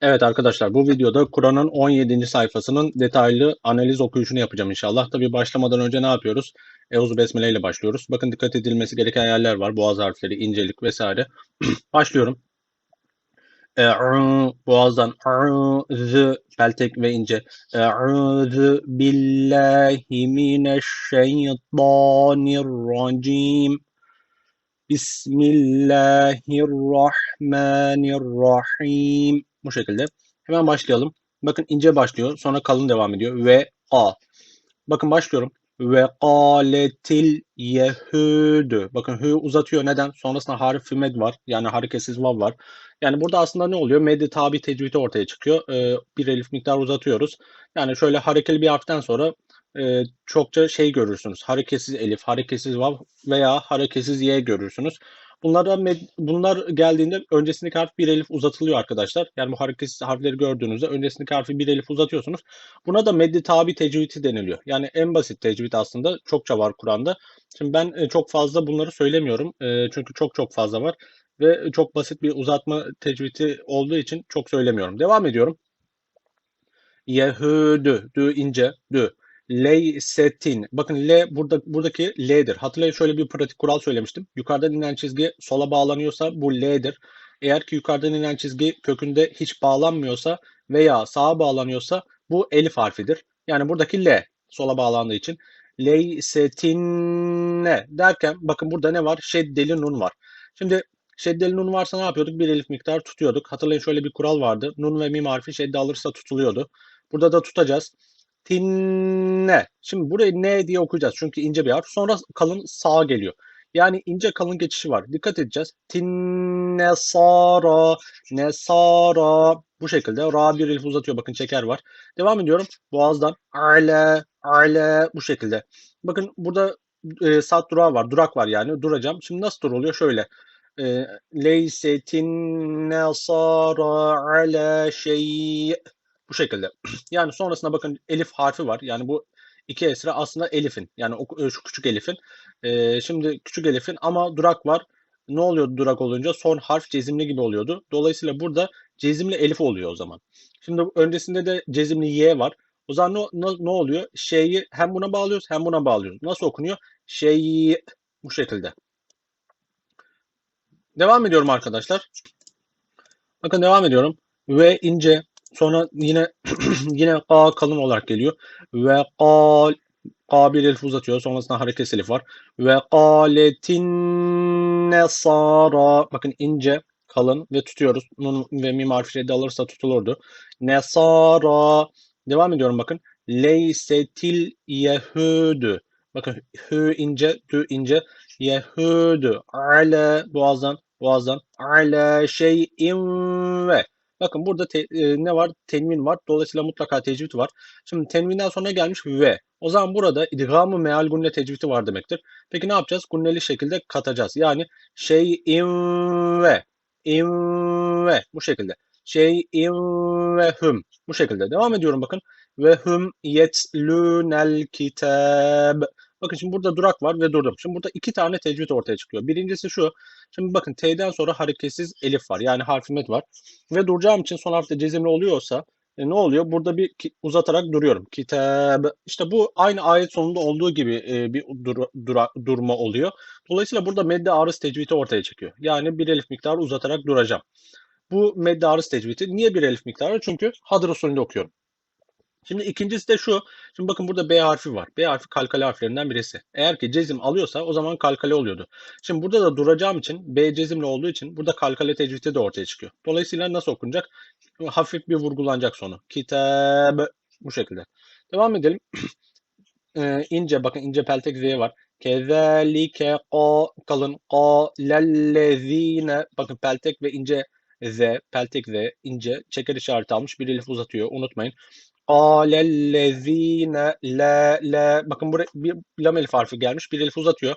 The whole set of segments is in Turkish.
Evet arkadaşlar bu videoda Kur'an'ın 17. sayfasının detaylı analiz okuyuşunu yapacağım inşallah. Tabi başlamadan önce ne yapıyoruz? Euzu Besmele ile başlıyoruz. Bakın dikkat edilmesi gereken yerler var. Boğaz harfleri, incelik vesaire. Başlıyorum. E'u, boğazdan z peltek ve ince. E'udhu billahi mineşşeytanirracim. Bismillahirrahmanirrahim. Bu şekilde. Hemen başlayalım. Bakın ince başlıyor. Sonra kalın devam ediyor. Ve a. Bakın başlıyorum. Ve kâletil yehûdü. Bakın hü uzatıyor. Neden? Sonrasında harf med var. Yani hareketsiz vav var. Yani burada aslında ne oluyor? Meddi tabi tecvidi ortaya çıkıyor. Ee, bir elif miktar uzatıyoruz. Yani şöyle harekeli bir harften sonra e, çokça şey görürsünüz. Hareketsiz elif, hareketsiz vav veya hareketsiz y görürsünüz. Bunlara bunlar geldiğinde öncesindeki harf bir elif uzatılıyor arkadaşlar. Yani bu hareketsiz harfleri gördüğünüzde öncesindeki harfi bir elif uzatıyorsunuz. Buna da meddi tabi tecvidi deniliyor. Yani en basit tecvid aslında çokça var Kur'an'da. Şimdi ben e, çok fazla bunları söylemiyorum. E, çünkü çok çok fazla var ve çok basit bir uzatma tecvidi olduğu için çok söylemiyorum. Devam ediyorum. Yehudü, dü ince, dü. Leysetin. Bakın L burada buradaki L'dir. Hatırlayın şöyle bir pratik kural söylemiştim. Yukarıdan inen çizgi sola bağlanıyorsa bu L'dir. Eğer ki yukarıdan inen çizgi kökünde hiç bağlanmıyorsa veya sağa bağlanıyorsa bu elif harfidir. Yani buradaki L sola bağlandığı için leysetinne derken bakın burada ne var? Şeddeli nun var. Şimdi şeddeli nun varsa ne yapıyorduk? Bir elif miktar tutuyorduk. Hatırlayın şöyle bir kural vardı. Nun ve mim harfi şedde alırsa tutuluyordu. Burada da tutacağız. Tinne. Şimdi burayı ne diye okuyacağız. Çünkü ince bir harf. Sonra kalın sağa geliyor. Yani ince kalın geçişi var. Dikkat edeceğiz. Tinne sara. Nesara. Bu şekilde. Ra bir elif uzatıyor. Bakın çeker var. Devam ediyorum. Boğazdan. Ale. Ale. Bu şekilde. Bakın burada e, saat durağı var. Durak var yani. Duracağım. Şimdi nasıl dur oluyor? Şöyle. E, Leysetin nesara ala şey bu şekilde. Yani sonrasında bakın elif harfi var. Yani bu iki esra aslında elifin. Yani o, e, şu küçük elifin. Ee, şimdi küçük elifin ama durak var. Ne oluyordu durak olunca? Son harf cezimli gibi oluyordu. Dolayısıyla burada cezimli elif oluyor o zaman. Şimdi öncesinde de cezimli y var. O zaman ne, ne, ne oluyor? Şeyi hem buna bağlıyoruz hem buna bağlıyoruz. Nasıl okunuyor? Şeyi bu şekilde. Devam ediyorum arkadaşlar. Bakın devam ediyorum. Ve ince Sonra yine yine a kalın olarak geliyor. Ve kal K bir elif uzatıyor. Sonrasında hareket elif var. Ve kaletin nesara. Bakın ince, kalın ve tutuyoruz. Nun ve mim harfi alırsa tutulurdu. Nesara. Devam ediyorum bakın. Leysetil yehudü. Bakın hü ince, tü ince. Yehudü. Ale boğazdan, boğazdan. Ale şeyin ve. Bakın burada te, e, ne var? Tenvin var. Dolayısıyla mutlaka tecvid var. Şimdi tenvinden sonra gelmiş ve. O zaman burada idgamı meal gunne tecvidi var demektir. Peki ne yapacağız? Gunneli şekilde katacağız. Yani şey in ve in ve bu şekilde. Şey in ve hüm bu şekilde. Devam ediyorum bakın. Ve hüm yetlûnel kitab. Bakın şimdi burada durak var ve durdum. Şimdi burada iki tane tecvid ortaya çıkıyor. Birincisi şu. Şimdi bakın T'den sonra hareketsiz elif var. Yani harfimet var. Ve duracağım için son harfte cezimli oluyorsa e, ne oluyor? Burada bir uzatarak duruyorum. Kitab. İşte bu aynı ayet sonunda olduğu gibi e, bir dur, dura, durma oluyor. Dolayısıyla burada medde arız tecvidi ortaya çıkıyor. Yani bir elif miktarı uzatarak duracağım. Bu medde arız tecvidi. Niye bir elif miktarı? Çünkü hadır usulünde okuyorum. Şimdi ikincisi de şu. Şimdi bakın burada B harfi var. B harfi kalkale harflerinden birisi. Eğer ki cezim alıyorsa o zaman kalkale oluyordu. Şimdi burada da duracağım için B cezimli olduğu için burada kalkale tecvidi de ortaya çıkıyor. Dolayısıyla nasıl okunacak? Hafif bir vurgulanacak sonu. Kitab bu şekilde. Devam edelim. ee, ince bakın ince peltek Z var. Kezalike ka kalın ka lellezine bakın peltek ve ince Z, peltek Z, ince, çeker işareti almış. Bir elif uzatıyor. Unutmayın. Kâlellezîne la la bakın buraya bir lam elif harfi gelmiş. Bir elif uzatıyor.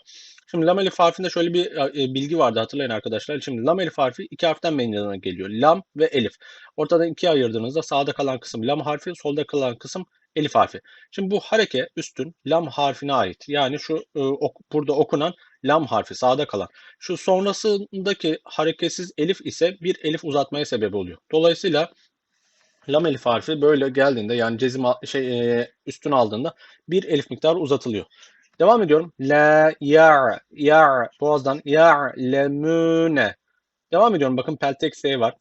Şimdi lam elif harfinde şöyle bir e, bilgi vardı hatırlayın arkadaşlar. Şimdi lam elif harfi iki harften meydana geliyor. Lam ve elif. Ortadan ikiye ayırdığınızda sağda kalan kısım lam harfi, solda kalan kısım elif harfi. Şimdi bu hareke üstün lam harfine ait. Yani şu e, ok, burada okunan lam harfi sağda kalan. Şu sonrasındaki hareketsiz elif ise bir elif uzatmaya sebep oluyor. Dolayısıyla Lam elif harfi böyle geldiğinde yani cezim şey e, üstün aldığında bir elif miktarı uzatılıyor. Devam ediyorum. La ya ya boğazdan ya lemune. Devam ediyorum. Bakın peltek S var.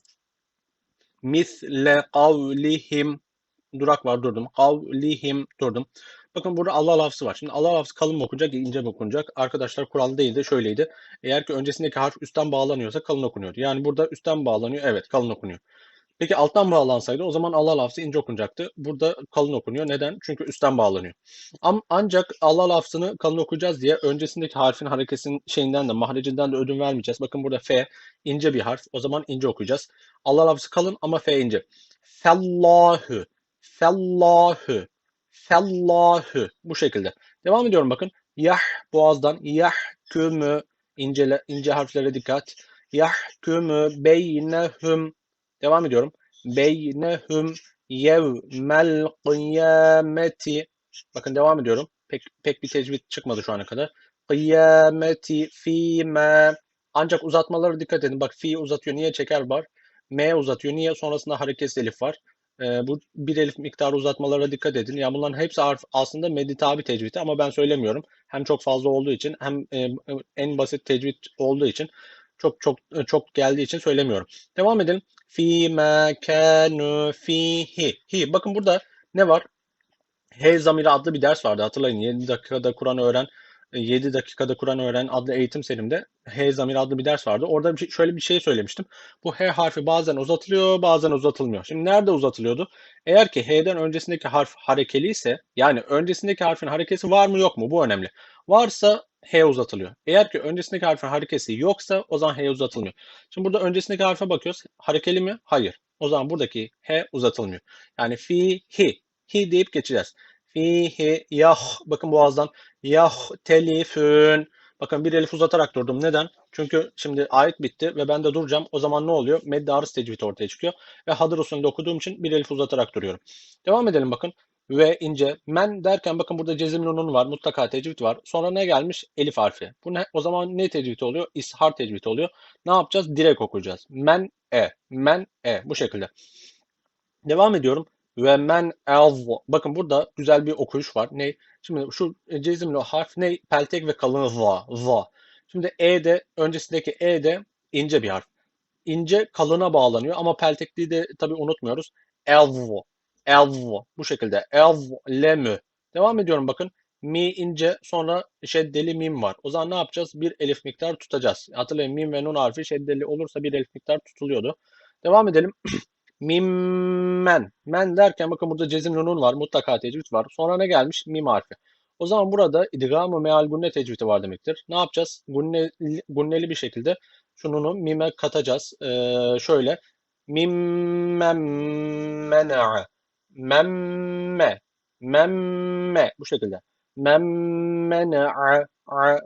Misle kavlihim durak var durdum. Kavlihim durdum. Bakın burada Allah lafzı var. Şimdi Allah lafzı kalın mı okunacak, ince mi okunacak? Arkadaşlar kural değildi, şöyleydi. Eğer ki öncesindeki harf üstten bağlanıyorsa kalın okunuyordu. Yani burada üstten bağlanıyor, evet kalın okunuyor. Peki alttan bağlansaydı o zaman Allah lafzı ince okunacaktı. Burada kalın okunuyor. Neden? Çünkü üstten bağlanıyor. Am ancak Allah lafzını kalın okuyacağız diye öncesindeki harfin harekesinin şeyinden de mahrecinden de ödün vermeyeceğiz. Bakın burada F ince bir harf. O zaman ince okuyacağız. Allah lafzı kalın ama F ince. Fellahu. Fellahu. Fellahu. Bu şekilde. Devam ediyorum bakın. Yah boğazdan yahkümü ince, ince harflere dikkat. Yahkümü beynehum Devam ediyorum. Beynehum yevmel kıyameti. Bakın devam ediyorum. Pek, pek bir tecvid çıkmadı şu ana kadar. Kıyameti fîme. Ancak uzatmalara dikkat edin. Bak fi uzatıyor. Niye çeker var? M uzatıyor. Niye? Sonrasında hareketsiz elif var. Ee, bu bir elif miktarı uzatmalara dikkat edin. Yani bunların hepsi harf aslında meditabi tecvidi ama ben söylemiyorum. Hem çok fazla olduğu için hem e, en basit tecvid olduğu için çok çok çok geldiği için söylemiyorum. Devam edelim. Fi ma kanu fihi. Hi. Bakın burada ne var? H zamiri adlı bir ders vardı. Hatırlayın 7 dakikada Kur'an öğren 7 dakikada Kur'an öğren adlı eğitim serimde H zamiri adlı bir ders vardı. Orada bir şey, şöyle bir şey söylemiştim. Bu H harfi bazen uzatılıyor, bazen uzatılmıyor. Şimdi nerede uzatılıyordu? Eğer ki H'den öncesindeki harf harekeli ise yani öncesindeki harfin harekesi var mı yok mu? Bu önemli. Varsa H uzatılıyor. Eğer ki öncesindeki harfin harekesi yoksa o zaman H uzatılmıyor. Şimdi burada öncesindeki harfe bakıyoruz. Harekeli mi? Hayır. O zaman buradaki H uzatılmıyor. Yani fi hi. Hi deyip geçeceğiz. Fihi yah. Bakın boğazdan yah telifün. Bakın bir elif uzatarak durdum. Neden? Çünkü şimdi ayet bitti ve ben de duracağım. O zaman ne oluyor? Medde arız tecvidi ortaya çıkıyor. Ve hadır usulünde okuduğum için bir elif uzatarak duruyorum. Devam edelim bakın. Ve ince. Men derken bakın burada cezim nunun var. Mutlaka tecvid var. Sonra ne gelmiş? Elif harfi. Bu ne? O zaman ne tecvid oluyor? İshar tecvid oluyor. Ne yapacağız? Direkt okuyacağız. Men e. Men e. Bu şekilde. Devam ediyorum. Ve men elv. Bakın burada güzel bir okuyuş var. Ne? Şimdi şu cezimli harf ne? Peltek ve kalın va. Va. Şimdi e de öncesindeki e de ince bir harf. İnce kalına bağlanıyor ama peltekliği de tabii unutmuyoruz. Elv. Elv. Bu şekilde. Elv lemü. Devam ediyorum bakın. Mi ince sonra şeddeli mim var. O zaman ne yapacağız? Bir elif miktar tutacağız. Hatırlayın mim ve nun harfi şeddeli olursa bir elif miktar tutuluyordu. Devam edelim. Mimmen. Men derken bakın burada cezim nunun var. Mutlaka tecvid var. Sonra ne gelmiş? Mim harfi. O zaman burada idgam-ı meal gunne tecvidi var demektir. Ne yapacağız? Gunne, gunneli bir şekilde şununu mime katacağız. Ee, şöyle. Mimmen mena'a. Memme. Memme. Bu şekilde. Memmena'a.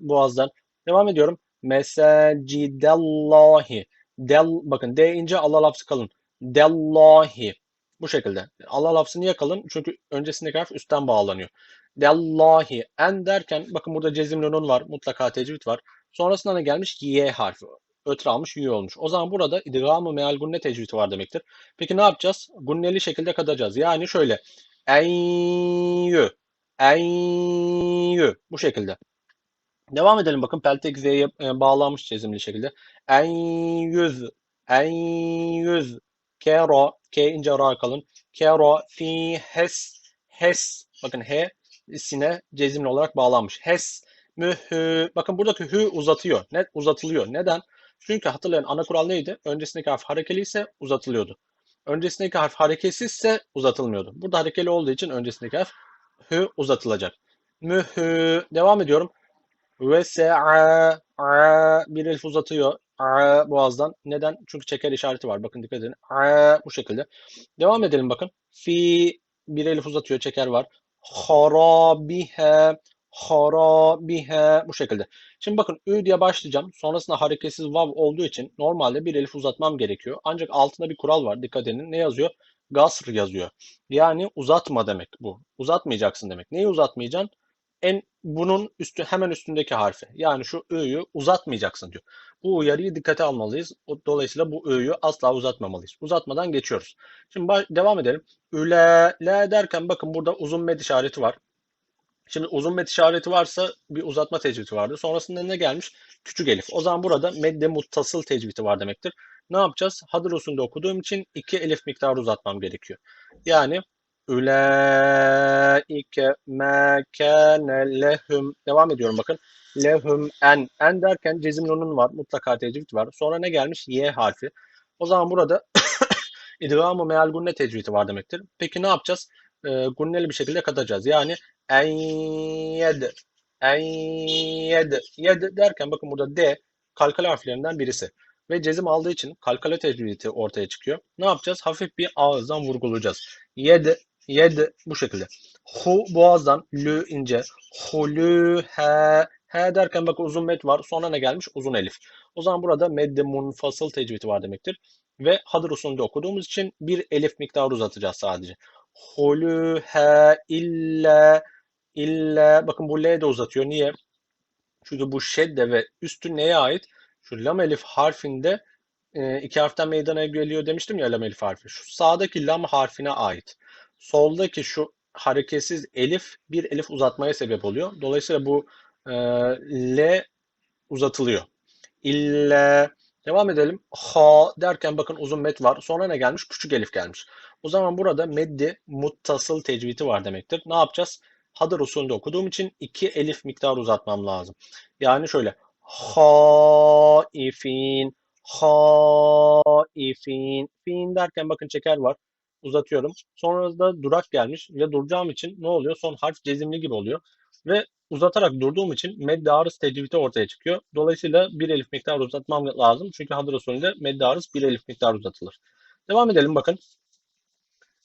Boğazdan. Devam ediyorum. Mesacidallahi. Del, bakın D ince Allah lafzı kalın. Dellahi. Bu şekilde. Allah lafzı niye kalın? Çünkü öncesindeki harf üstten bağlanıyor. Dellahi. En derken bakın burada cezim nunun var. Mutlaka tecvid var. Sonrasında ne gelmiş? Y harfi. Ötür almış Y olmuş. O zaman burada idgamı meal gunne tecvidi var demektir. Peki ne yapacağız? Gunneli şekilde katacağız. Yani şöyle. Eyyü. Eyyü. Bu şekilde. Devam edelim bakın peltek Z'ye e, bağlanmış çizimli şekilde. En yüz, en K ince ra kalın. Kero fi hes, hes. Bakın he sine cezimli olarak bağlanmış. Hes, mühü. Bakın buradaki hü uzatıyor. Ne uzatılıyor. Neden? Çünkü hatırlayın ana kural neydi? Öncesindeki harf harekeli ise uzatılıyordu. Öncesindeki harf hareketsizse uzatılmıyordu. Burada harekeli olduğu için öncesindeki harf hü uzatılacak. Mühü. Devam ediyorum. Ve se'a bir elif uzatıyor. A boğazdan. Neden? Çünkü çeker işareti var. Bakın dikkat edin. A bu şekilde. Devam edelim bakın. Fi bir elif uzatıyor. Çeker var. Harabihe harabihe bu şekilde. Şimdi bakın ü diye başlayacağım. Sonrasında hareketsiz vav olduğu için normalde bir elif uzatmam gerekiyor. Ancak altında bir kural var. Dikkat edin. Ne yazıyor? Gasr yazıyor. Yani uzatma demek bu. Uzatmayacaksın demek. Neyi uzatmayacaksın? en bunun üstü hemen üstündeki harfi. Yani şu ö'yü uzatmayacaksın diyor. Bu uyarıyı dikkate almalıyız. Dolayısıyla bu ö'yü asla uzatmamalıyız. Uzatmadan geçiyoruz. Şimdi devam edelim. Üle, le derken bakın burada uzun med işareti var. Şimdi uzun met işareti varsa bir uzatma tecvidi vardır. Sonrasında ne gelmiş? Küçük elif. O zaman burada medde muttasıl tecvidi var demektir. Ne yapacağız? Hadır usulünde okuduğum için iki elif miktarı uzatmam gerekiyor. Yani ülaike me kâne lehum. Devam ediyorum bakın. Lehum en. En derken cezim nunun var. Mutlaka tecvid var. Sonra ne gelmiş? Y harfi. O zaman burada idgamı meal gunne tecvidi var demektir. Peki ne yapacağız? Ee, gunneli bir şekilde katacağız. Yani. En yed. Yed derken bakın burada D kalkale harflerinden birisi. Ve cezim aldığı için kalkale tecvidi ortaya çıkıyor. Ne yapacağız? Hafif bir ağızdan vurgulayacağız. Yed, yed bu şekilde. Hu boğazdan, lü ince. Hulü, he. He derken bakın uzun met var. Sonra ne gelmiş? Uzun elif. O zaman burada medde munfasıl tecvidi var demektir. Ve hadır usulünde okuduğumuz için bir elif miktarı uzatacağız sadece. Hulü, he, ille, ille. Bakın bu L de uzatıyor. Niye? Çünkü bu şedde ve üstü neye ait? Şu lam elif harfinde e, iki harften meydana geliyor demiştim ya lam elif harfi. Şu sağdaki lam harfine ait. Soldaki şu hareketsiz elif bir elif uzatmaya sebep oluyor. Dolayısıyla bu e, L uzatılıyor. İlle devam edelim. Ha derken bakın uzun met var. Sonra ne gelmiş? Küçük elif gelmiş. O zaman burada meddi muttasıl tecvidi var demektir. Ne yapacağız? Hadır usulünde okuduğum için iki elif miktarı uzatmam lazım. Yani şöyle haifin haifin fin derken bakın çeker var. Uzatıyorum. Sonra da durak gelmiş ve duracağım için ne oluyor? Son harf cezimli gibi oluyor. Ve uzatarak durduğum için medde arız tecvidi ortaya çıkıyor. Dolayısıyla bir elif miktar uzatmam lazım. Çünkü hadır usulünde medde arız bir elif miktar uzatılır. Devam edelim bakın.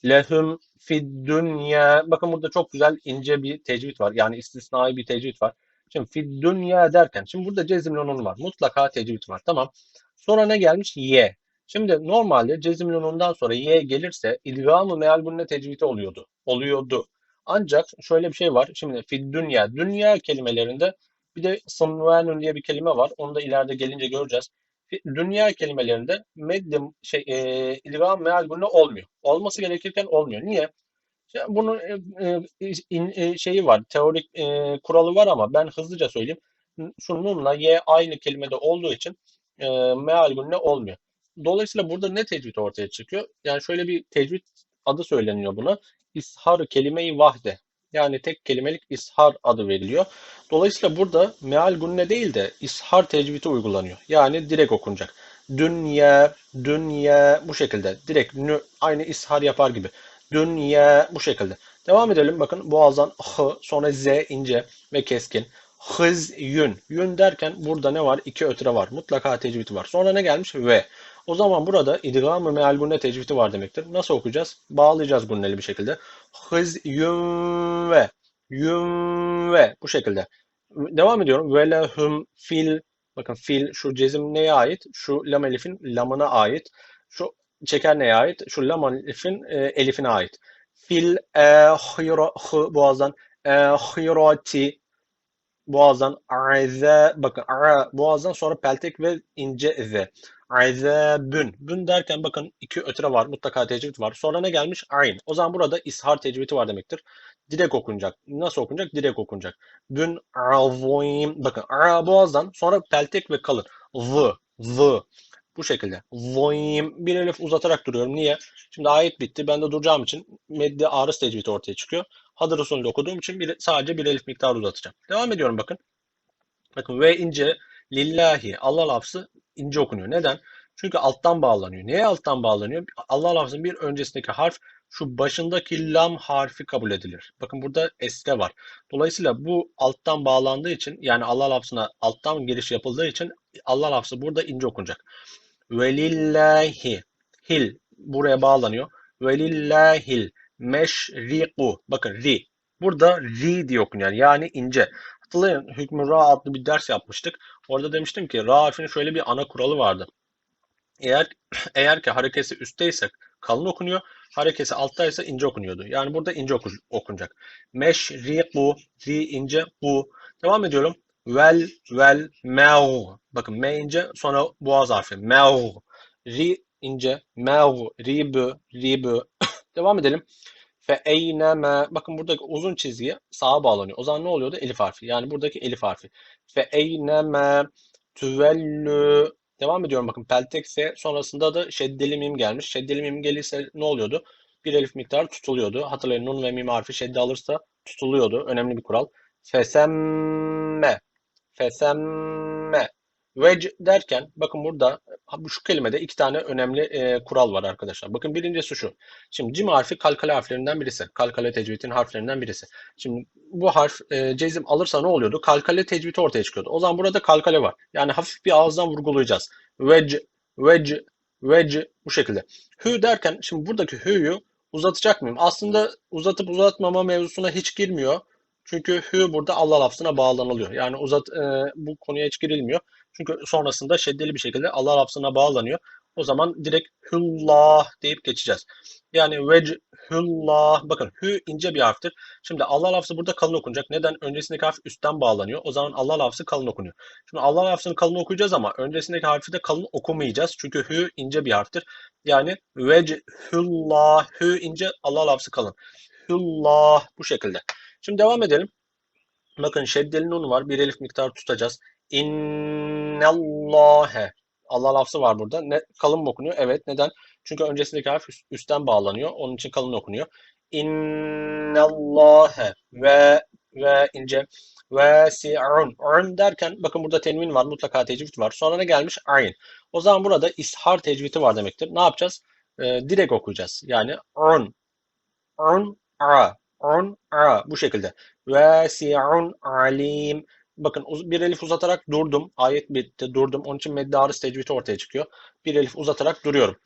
Lehum fid dünya. Bakın burada çok güzel ince bir tecvid var. Yani istisnai bir tecvid var. Şimdi fid dünya derken şimdi burada cezimli onun var. Mutlaka tecvid var. Tamam. Sonra ne gelmiş? Ye. Şimdi normalde cezimli onundan sonra ye gelirse idgamı meal gunne tecvidi oluyordu. Oluyordu. Ancak şöyle bir şey var. Şimdi fid dünya. Dünya kelimelerinde bir de sımvenun diye bir kelime var. Onu da ileride gelince göreceğiz. Dünya kelimelerinde meddim şey e, idgam meal gunne olmuyor. Olması gerekirken olmuyor. Niye? Ya bunun e, e, in- e, şeyi var, teorik e, kuralı var ama ben hızlıca söyleyeyim. Şu nunla y aynı kelimede olduğu için e, meal gunne olmuyor. Dolayısıyla burada ne tecvid ortaya çıkıyor? Yani şöyle bir tecvid adı söyleniyor buna. İshar kelime-i vahde. Yani tek kelimelik ishar adı veriliyor. Dolayısıyla burada meal gunne değil de ishar tecvidi uygulanıyor. Yani direkt okunacak. Dünya, dünya bu şekilde. Direkt nü, aynı ishar yapar gibi. Dünya bu şekilde. Devam edelim. Bakın boğazdan h, sonra z ince ve keskin. Hız yün. Yün derken burada ne var? İki ötüre var. Mutlaka tecvidi var. Sonra ne gelmiş? Ve. O zaman burada idgam-ı meal gunne tecvidi var demektir. Nasıl okuyacağız? Bağlayacağız gunneli bir şekilde. Hız yün ve. Yün ve. Bu şekilde. Devam ediyorum. Ve lehum fil. Bakın fil şu cezim neye ait? Şu lam elifin lamına ait. Şu çeker neye ait? Şu lam elifin e, elifine ait. Fil ehira hı boğazdan ehirati boğazdan aze bakın a boğazdan sonra peltek ve ince z. Azabün. Bün derken bakın iki ötüre var. Mutlaka tecvid var. Sonra ne gelmiş? Ayn. O zaman burada ishar tecvidi var demektir. Direkt okunacak. Nasıl okunacak? Direkt okunacak. Bün azim. Bakın a boğazdan sonra peltek ve kalın. V. V. Bu şekilde. Zoim. Bir elif uzatarak duruyorum. Niye? Şimdi ayet bitti. Ben de duracağım için medde arız tecvidi ortaya çıkıyor. Hadır usulünde okuduğum için bir, sadece bir elif miktarı uzatacağım. Devam ediyorum bakın. Bakın ve ince lillahi Allah lafzı ince okunuyor. Neden? Çünkü alttan bağlanıyor. Neye alttan bağlanıyor? Allah lafzının bir öncesindeki harf şu başındaki lam harfi kabul edilir. Bakın burada esre var. Dolayısıyla bu alttan bağlandığı için yani Allah lafzına alttan giriş yapıldığı için Allah lafzı burada ince okunacak. Velillahi hil buraya bağlanıyor. Velillahil meşriku bakın ri. Burada ri diye okunuyor. Yani ince. Hatırlayın hükmü ra adlı bir ders yapmıştık. Orada demiştim ki ra harfinin şöyle bir ana kuralı vardı. Eğer eğer ki harekesi üstteyse kalın okunuyor. Harekesi alttaysa ince okunuyordu. Yani burada ince oku- okunacak. Meşriku, ri ince, bu. Devam ediyorum. Vel, vel, mev. Bakın me ince sonra boğaz harfi. Mev. Ri ince, mev, ribü, ribü. Devam edelim. Fe eyneme. Bakın buradaki uzun çizgiye sağa bağlanıyor. O zaman ne oluyordu? Elif harfi. Yani buradaki elif harfi. Fe eyneme tüvellü. Devam ediyorum bakın. Peltekse sonrasında da şeddeli mim gelmiş. Şeddeli mim gelirse ne oluyordu? Bir elif miktarı tutuluyordu. Hatırlayın nun ve mim harfi şedde alırsa tutuluyordu. Önemli bir kural. Fesemme. Fesemme. Vec derken bakın burada bu şu kelimede iki tane önemli e, kural var arkadaşlar. Bakın birincisi şu. Şimdi cim harfi kalkale harflerinden birisi. Kalkale tecvidin harflerinden birisi. Şimdi bu harf e, cezim alırsa ne oluyordu? Kalkale tecvidi ortaya çıkıyordu. O zaman burada kalkale var. Yani hafif bir ağızdan vurgulayacağız. Vec, vec, vec bu şekilde. Hü derken şimdi buradaki hü'yü uzatacak mıyım? Aslında uzatıp uzatmama mevzusuna hiç girmiyor. Çünkü hü burada Allah lafzına bağlanılıyor. Yani uzat e, bu konuya hiç girilmiyor. Çünkü sonrasında şeddeli bir şekilde Allah lafzına bağlanıyor. O zaman direkt hüllah deyip geçeceğiz. Yani vechüllah bakın hü ince bir harftir. Şimdi Allah lafzı burada kalın okunacak. Neden? Öncesindeki harf üstten bağlanıyor. O zaman Allah lafzı kalın okunuyor. Şimdi Allah lafzını kalın okuyacağız ama öncesindeki harfi de kalın okumayacağız. Çünkü hü ince bir harftir. Yani vechüllah hü ince Allah lafzı kalın. Hüllah bu şekilde. Şimdi devam edelim. Bakın şeddeli nun var. Bir elif miktarı tutacağız. İnnallâhe. Allah lafzı var burada. Ne, kalın mı okunuyor? Evet. Neden? Çünkü öncesindeki harf üst- üstten bağlanıyor. Onun için kalın okunuyor. İnnallâhe ve ve ince ve si'un. Un derken bakın burada tenvin var. Mutlaka tecvid var. Sonra ne gelmiş? Ayn. O zaman burada ishar tecvidi var demektir. Ne yapacağız? Ee, direkt okuyacağız. Yani un. Un a. Un a. Bu şekilde. Vesi'un alim. Bakın bir elif uzatarak durdum. Ayet bitti. Durdum. Onun için medde arız tecvidi ortaya çıkıyor. Bir elif uzatarak duruyorum.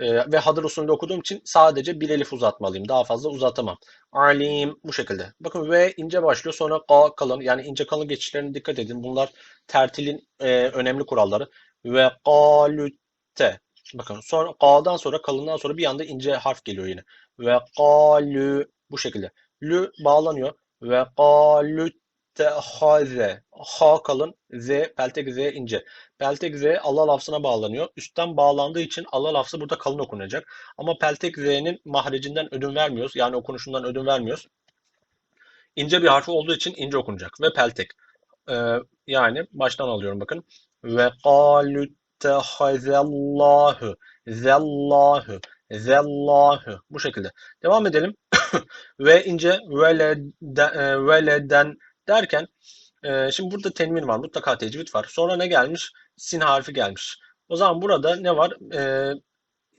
Ee, ve hadır usulünde okuduğum için sadece bir elif uzatmalıyım. Daha fazla uzatamam. Alim bu şekilde. Bakın ve ince başlıyor. Sonra ka kalın. Yani ince kalın geçişlerine dikkat edin. Bunlar tertilin e, önemli kuralları. Ve kalütte. Bakın sonra ka'dan sonra kalından sonra bir anda ince harf geliyor yine. Ve kalü bu şekilde. Lü bağlanıyor. Ve kalüttehaze. Ha kalın. Z peltek Z ince. Peltek Z Allah lafzına bağlanıyor. Üstten bağlandığı için Allah lafzı burada kalın okunacak. Ama peltek Z'nin mahrecinden ödün vermiyoruz. Yani okunuşundan ödün vermiyoruz. İnce bir harfi olduğu için ince okunacak. Ve peltek. Ee, yani baştan alıyorum bakın. Ve kalüttehazallahu. Zallahu. Zallahu. Bu şekilde. Devam edelim. ve ince veleden, e, veleden derken e, şimdi burada tenvin var. Mutlaka tecvid var. Sonra ne gelmiş? Sin harfi gelmiş. O zaman burada ne var? E,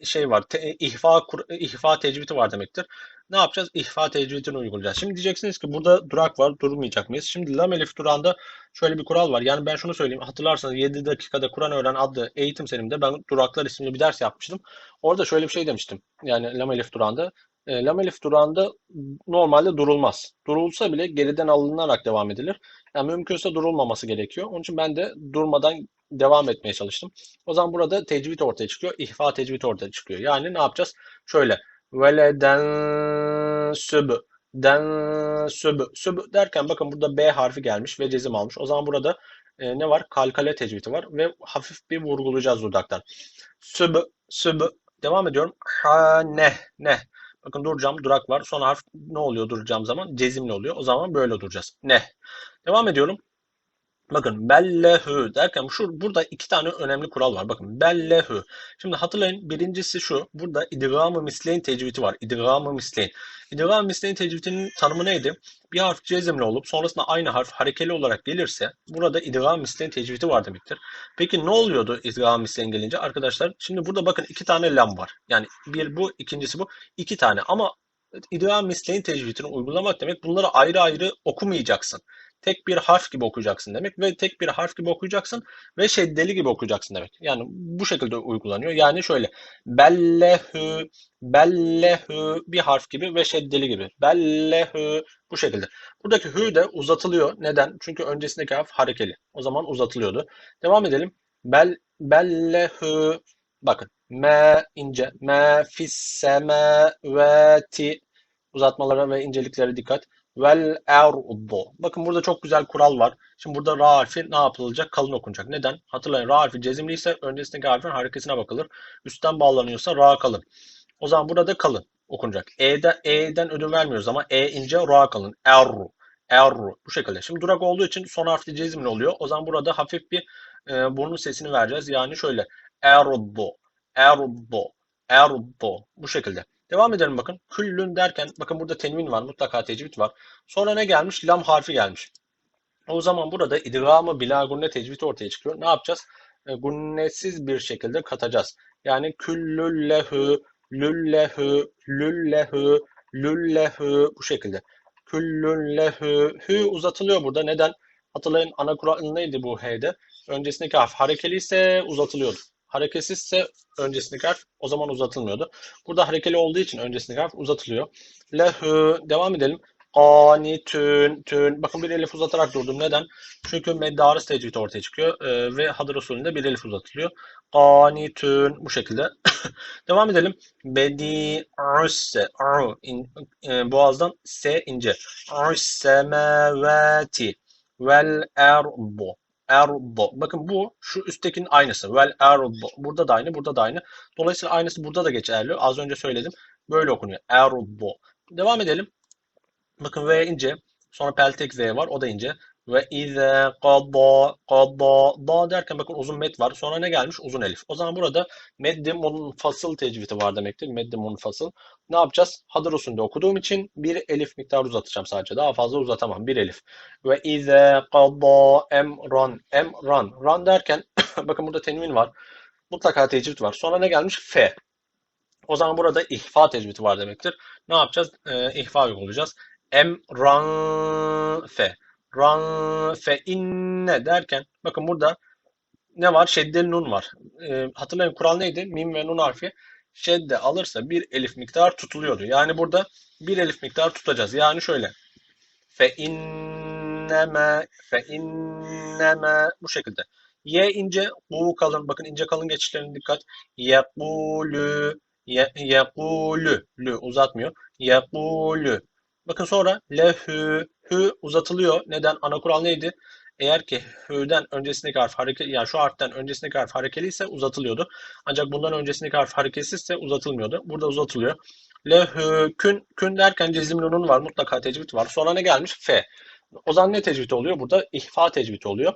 şey var. Te, ihfa ihfa tecvidi var demektir. Ne yapacağız? İhfa tecvidini uygulayacağız. Şimdi diyeceksiniz ki burada durak var. Durmayacak mıyız? Şimdi lam elif durağında şöyle bir kural var. Yani ben şunu söyleyeyim. Hatırlarsanız 7 dakikada Kur'an öğren adlı eğitim serimde ben duraklar isimli bir ders yapmıştım. Orada şöyle bir şey demiştim. Yani lam elif durağında. E, lam elif durağında normalde durulmaz. Durulsa bile geriden alınarak devam edilir. Yani mümkünse durulmaması gerekiyor. Onun için ben de durmadan devam etmeye çalıştım. O zaman burada tecvid ortaya çıkıyor. İhfa tecvid ortaya çıkıyor. Yani ne yapacağız? Şöyle. Veleden süb. Den süb. Süb derken bakın burada B harfi gelmiş ve cezim almış. O zaman burada e, ne var? Kalkale tecvidi var ve hafif bir vurgulayacağız dudaktan. Süb, süb. Devam ediyorum. Ha ne ne. Bakın duracağım. Durak var. Son harf ne oluyor duracağım zaman? Cezimli oluyor. O zaman böyle duracağız. Ne. Devam ediyorum. Bakın bellehü derken şu burada iki tane önemli kural var. Bakın bellehü. Şimdi hatırlayın birincisi şu. Burada idgamı misleyn tecvidi var. İdgamı misleyn. İdgamı misleyn tecvidinin tanımı neydi? Bir harf cezimli olup sonrasında aynı harf harekeli olarak gelirse burada idgamı misleyn tecvidi var demektir. Peki ne oluyordu idgamı misleyn gelince? Arkadaşlar şimdi burada bakın iki tane lam var. Yani bir bu ikincisi bu. iki tane ama idgamı misleyn tecvidini uygulamak demek bunları ayrı ayrı okumayacaksın tek bir harf gibi okuyacaksın demek ve tek bir harf gibi okuyacaksın ve şeddeli gibi okuyacaksın demek. Yani bu şekilde uygulanıyor. Yani şöyle bellehü bellehü bir harf gibi ve şeddeli gibi. Bellehü bu şekilde. Buradaki hü de uzatılıyor. Neden? Çünkü öncesindeki harf harekeli. O zaman uzatılıyordu. Devam edelim. Bel bellehü bakın Me ince. Me fis semavati. Uzatmalara ve inceliklere dikkat. Vel erdu. Bakın burada çok güzel kural var. Şimdi burada ra harfi ne yapılacak? Kalın okunacak. Neden? Hatırlayın ra harfi cezimliyse öncesindeki harfin harekesine bakılır. Üstten bağlanıyorsa ra kalın. O zaman burada kalın okunacak. E'den, E'den ödün vermiyoruz ama E ince ra kalın. Erru. Erru. Bu şekilde. Şimdi durak olduğu için son harfli cezimli oluyor. O zaman burada hafif bir e, burnun sesini vereceğiz. Yani şöyle. Erdu. Erdu. Erdu. Bu şekilde. Devam edelim bakın. Küllün derken bakın burada tenvin var. Mutlaka tecvid var. Sonra ne gelmiş? Lam harfi gelmiş. O zaman burada idgamı bila gunne tecvidi ortaya çıkıyor. Ne yapacağız? E, gunnesiz bir şekilde katacağız. Yani küllüllehu, lüllehu, lüllehu, lüllehu bu şekilde. Küllüllehu, hü uzatılıyor burada. Neden? Hatırlayın ana kural neydi bu h'de? Öncesindeki harf harekeli ise uzatılıyordu. Hareketsizse öncesindeki harf o zaman uzatılmıyordu. Burada harekeli olduğu için öncesindeki harf uzatılıyor. Lehu devam edelim. Qanitün, tün. Bakın bir elif uzatarak durdum. Neden? Çünkü meddarı tecvid ortaya çıkıyor e, ve hadır usulünde bir elif uzatılıyor. Qanitün bu şekilde. Devam edelim. Bedi usse u in, e, boğazdan s ince. Ussemavati vel erdu. Erdu. Bakın bu şu üsttekinin aynısı. Vel erdu. Burada da aynı, burada da aynı. Dolayısıyla aynısı burada da geçerli. Az önce söyledim. Böyle okunuyor. Erdu. Devam edelim. Bakın V ince. Sonra peltek Z var. O da ince. Ve ize qada qada da derken bakın uzun met var. Sonra ne gelmiş? Uzun elif. O zaman burada meddi munfasıl tecvidi var demektir. Meddi munfasıl. Ne yapacağız? Hadır usulünde okuduğum için bir elif miktarı uzatacağım sadece. Daha fazla uzatamam. Bir elif. Ve ize qada emran emran. Ran derken bakın burada tenvin var. Mutlaka tecvid var. Sonra ne gelmiş? F. O zaman burada ihfa tecvidi var demektir. Ne yapacağız? Ee, ihfa uygulayacağız. Emranfe. Ranfe inne derken bakın burada ne var? Şeddeli nun var. E, hatırlayın kural neydi? Mim ve nun harfi şedde alırsa bir elif miktar tutuluyordu. Yani burada bir elif miktar tutacağız. Yani şöyle. Fe inneme fe inneme bu şekilde. Y ince, U kalın. Bakın ince kalın geçişlerine dikkat. Yekulü yekulü lü uzatmıyor. Yekulü Bakın sonra lehü, hü uzatılıyor. Neden? Ana kural neydi? Eğer ki hü'den öncesindeki harf harekeli, yani şu harften öncesindeki harf harekeliyse uzatılıyordu. Ancak bundan öncesindeki harf hareketsizse uzatılmıyordu. Burada uzatılıyor. Lehü, kün, kün derken cezim nunun var. Mutlaka tecvid var. Sonra ne gelmiş? F. O zaman ne tecvid oluyor? Burada ihfa tecvid oluyor.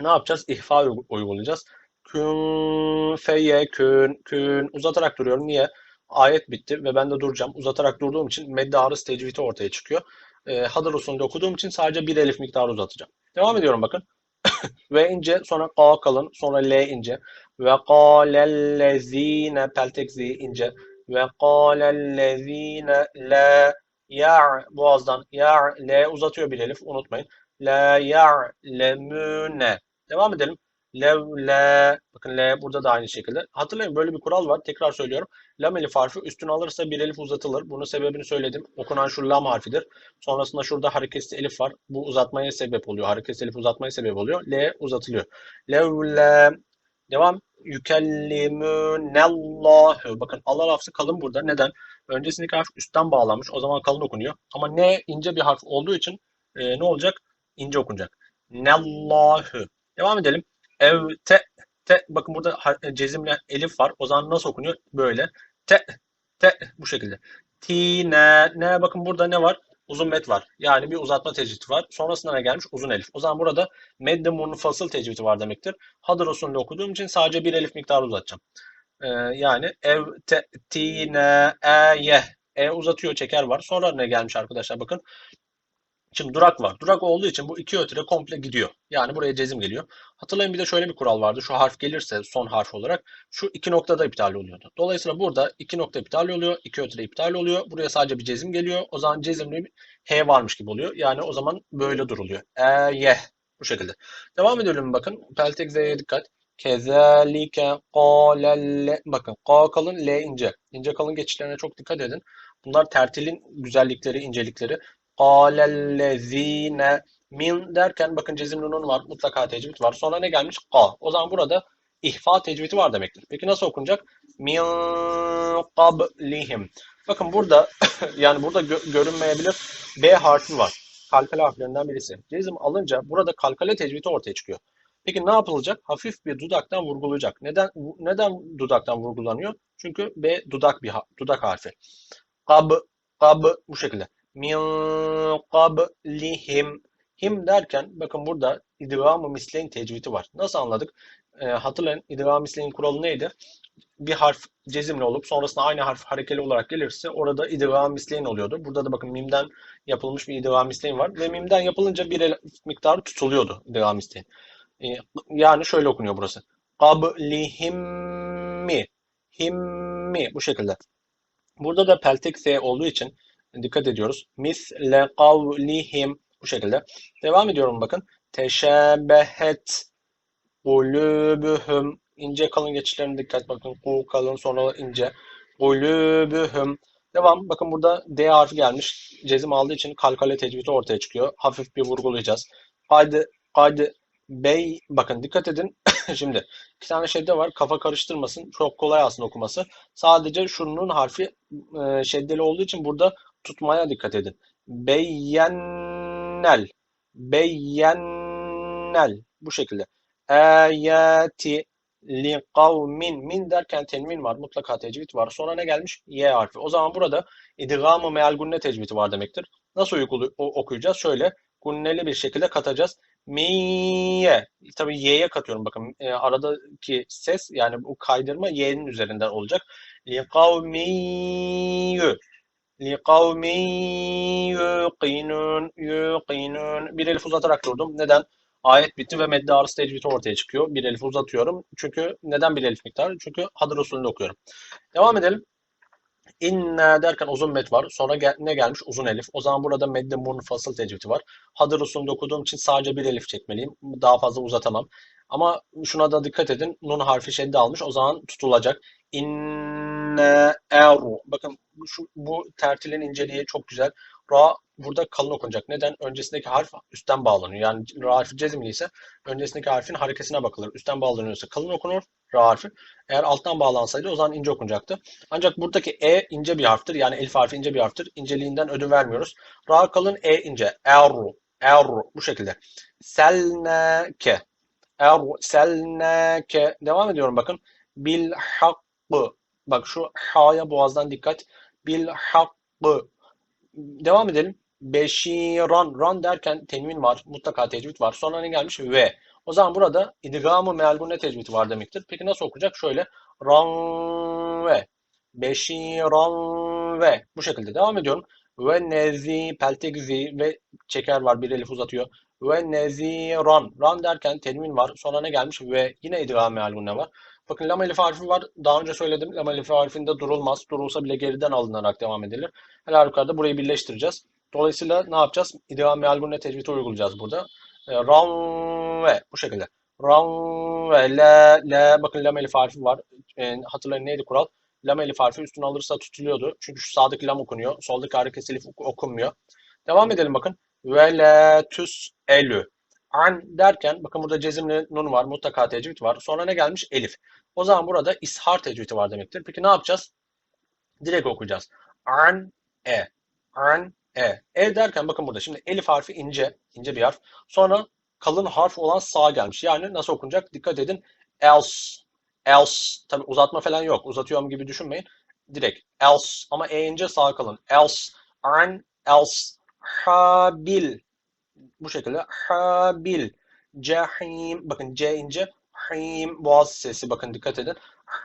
Ne yapacağız? İhfa uygulayacağız. Kün, feye, kün, kün. Uzatarak duruyorum. Niye? Ayet bitti ve ben de duracağım. Uzatarak durduğum için medde arız tecvidi ortaya çıkıyor. E, Hadır usulünde okuduğum için sadece bir elif miktarı uzatacağım. Devam ediyorum bakın. ve ince sonra ka kalın sonra l ince ve kâlellezîne peltek z ince ve kâlellezîne la ya boğazdan ya l uzatıyor bir elif unutmayın. La ya'lemûne. Devam edelim. Levle. Bakın L burada da aynı şekilde. Hatırlayın böyle bir kural var. Tekrar söylüyorum. Lam elif harfi üstüne alırsa bir elif uzatılır. Bunun sebebini söyledim. Okunan şu lam harfidir. Sonrasında şurada hareketsiz elif var. Bu uzatmaya sebep oluyor. Hareketsiz elif uzatmaya sebep oluyor. L uzatılıyor. Levle. Devam. Yükellimünellahu. Bakın Allah lafzı kalın burada. Neden? Öncesindeki harf üstten bağlanmış. O zaman kalın okunuyor. Ama ne ince bir harf olduğu için e, ne olacak? İnce okunacak. Nellahu. Devam edelim. Ev te te bakın burada cezimle elif var. O zaman nasıl okunuyor? Böyle. Te te bu şekilde. Ti ne ne bakın burada ne var? Uzun met var. Yani bir uzatma tecvidi var. Sonrasında ne gelmiş? Uzun elif. O zaman burada medde munfasıl tecvidi var demektir. Hadır usulünde okuduğum için sadece bir elif miktarı uzatacağım. Ee, yani ev te ti ne e ye e uzatıyor çeker var. Sonra ne gelmiş arkadaşlar bakın. Şimdi durak var. Durak olduğu için bu iki ötüre komple gidiyor. Yani buraya cezim geliyor. Hatırlayın bir de şöyle bir kural vardı. Şu harf gelirse son harf olarak şu iki noktada iptal oluyordu. Dolayısıyla burada iki nokta iptal oluyor. iki ötüre iptal oluyor. Buraya sadece bir cezim geliyor. O zaman cezimli H varmış gibi oluyor. Yani o zaman böyle duruluyor. E, ye. Bu şekilde. Devam edelim bakın. Peltek Z'ye dikkat. Kezalike qalelle. Bakın K kalın L ince. İnce kalın geçişlerine çok dikkat edin. Bunlar tertilin güzellikleri, incelikleri. Kâlellezîne min derken bakın cezim nunun var. Mutlaka tecvid var. Sonra ne gelmiş? Ka. O zaman burada ihfa tecvidi var demektir. Peki nasıl okunacak? Min qablihim. Bakın burada yani burada gö- görünmeyebilir B harfi var. Kalkale harflerinden birisi. Cezim alınca burada kalkale tecvidi ortaya çıkıyor. Peki ne yapılacak? Hafif bir dudaktan vurgulayacak. Neden neden dudaktan vurgulanıyor? Çünkü B dudak bir ha- dudak harfi. Kab kab bu şekilde. Min qablihim him derken bakın burada idgam-ı misleyn tecvidi var. Nasıl anladık? Ee, hatırlayın idgam-ı kuralı neydi? Bir harf cezimli olup sonrasında aynı harf harekeli olarak gelirse orada idgam misleyn oluyordu. Burada da bakın mimden yapılmış bir idgam misleyn var ve mimden yapılınca bir el miktarı tutuluyordu idgam misleyn. Ee, yani şöyle okunuyor burası. Qablihimmi himmi bu şekilde. Burada da peltek S olduğu için dikkat ediyoruz. Misle kavlihim bu şekilde. Devam ediyorum bakın. Teşebehet kulübühüm ince kalın geçişlerine dikkat bakın. Ku kalın sonra ince. Kulübühüm. Devam. Bakın burada D harfi gelmiş. Cezim aldığı için kalkale tecvidi ortaya çıkıyor. Hafif bir vurgulayacağız. Haydi, haydi bey. Bakın dikkat edin. Şimdi iki tane şedde var. Kafa karıştırmasın. Çok kolay aslında okuması. Sadece şunun harfi e, şeddeli olduğu için burada tutmaya dikkat edin. Beyyennel. Beyyennel. Bu şekilde. Ayati li kavmin. Min derken tenvin var. Mutlaka tecvid var. Sonra ne gelmiş? Y harfi. O zaman burada idgamı meal gunne tecvidi var demektir. Nasıl okuyacağız? Şöyle gunneli bir şekilde katacağız. Miye. Tabii y'ye katıyorum bakın. E, aradaki ses yani bu kaydırma y'nin üzerinden olacak. Li kavmiyü. Kavmi yuqinun yuqinun. Bir elif uzatarak durdum. Neden? Ayet bitti ve medde arası tecvidi ortaya çıkıyor. Bir elif uzatıyorum. Çünkü neden bir elif miktarı? Çünkü hadır usulünde okuyorum. Devam edelim. İnne derken uzun met var. Sonra gel- ne gelmiş? Uzun elif. O zaman burada medde munfasıl tecvidi var. Hadır usulünde okuduğum için sadece bir elif çekmeliyim. Daha fazla uzatamam. Ama şuna da dikkat edin. Nun harfi şedde almış. O zaman tutulacak. İnne eru. Bakın şu, bu tertilin inceliği çok güzel. Ra burada kalın okunacak. Neden? Öncesindeki harf üstten bağlanıyor. Yani ra harfi cezimli ise öncesindeki harfin harekesine bakılır. Üstten bağlanıyorsa kalın okunur ra harfi. Eğer alttan bağlansaydı o zaman ince okunacaktı. Ancak buradaki E ince bir harftir. Yani elif harfi ince bir harftir. İnceliğinden ödün vermiyoruz. Ra kalın E ince. Erru. Erru. Bu şekilde. Selneke. Erselneke. Devam ediyorum bakın. Bil hakkı. Bak şu ha'ya boğazdan dikkat. Bil hakkı. Devam edelim. Beşiran. Ran derken tenvin var. Mutlaka tecvid var. Sonra ne gelmiş? Ve. O zaman burada idgamı mealgunne tecvidi var demektir. Peki nasıl okuyacak? Şöyle. Ran ve. Beşiran ve. Bu şekilde devam ediyorum. Ve nezi, peltekzi ve çeker var. Bir elif uzatıyor. Ve neziran. Ran derken tenvin var. Sonra ne gelmiş? Ve yine idgamı mealgunne var. Bakın lam elif var. Daha önce söyledim. Lam elif harfinde durulmaz. Durulsa bile geriden alınarak devam edilir. Her halükarda burayı birleştireceğiz. Dolayısıyla ne yapacağız? İdgam meal gunne tecvidi uygulayacağız burada. E, ran ve bu şekilde. Ran ve la la bakın lam elif var. E, hatırlayın neydi kural? Lam elif harfi üstüne alırsa tutuluyordu. Çünkü şu sağdaki lam okunuyor. Soldaki hareketli elif ok- okunmuyor. Devam edelim bakın. Ve la tus elü. An derken bakın burada cezimli nun var. Mutlaka tecvid var. Sonra ne gelmiş? Elif. O zaman burada ishar tecvidi var demektir. Peki ne yapacağız? Direkt okuyacağız. An e. An e. E derken bakın burada şimdi elif harfi ince, ince bir harf. Sonra kalın harf olan sağ gelmiş. Yani nasıl okunacak? Dikkat edin. Else. Else. Tabi uzatma falan yok. Uzatıyorum gibi düşünmeyin. Direkt else ama e ince sağ kalın. Else. An else. Habil. Bu şekilde. Habil. Cehim. Bakın C ince. Him. Boğaz sesi. Bakın dikkat edin.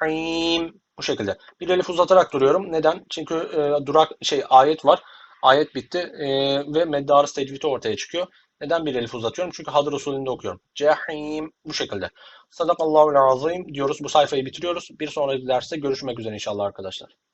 Him. Bu şekilde. Bir elif uzatarak duruyorum. Neden? Çünkü e, durak şey ayet var. Ayet bitti e, ve medde arası tecvidi ortaya çıkıyor. Neden bir elif uzatıyorum? Çünkü hadır usulünde okuyorum. Cehim bu şekilde. Sadakallahu azim diyoruz. Bu sayfayı bitiriyoruz. Bir sonraki derste görüşmek üzere inşallah arkadaşlar.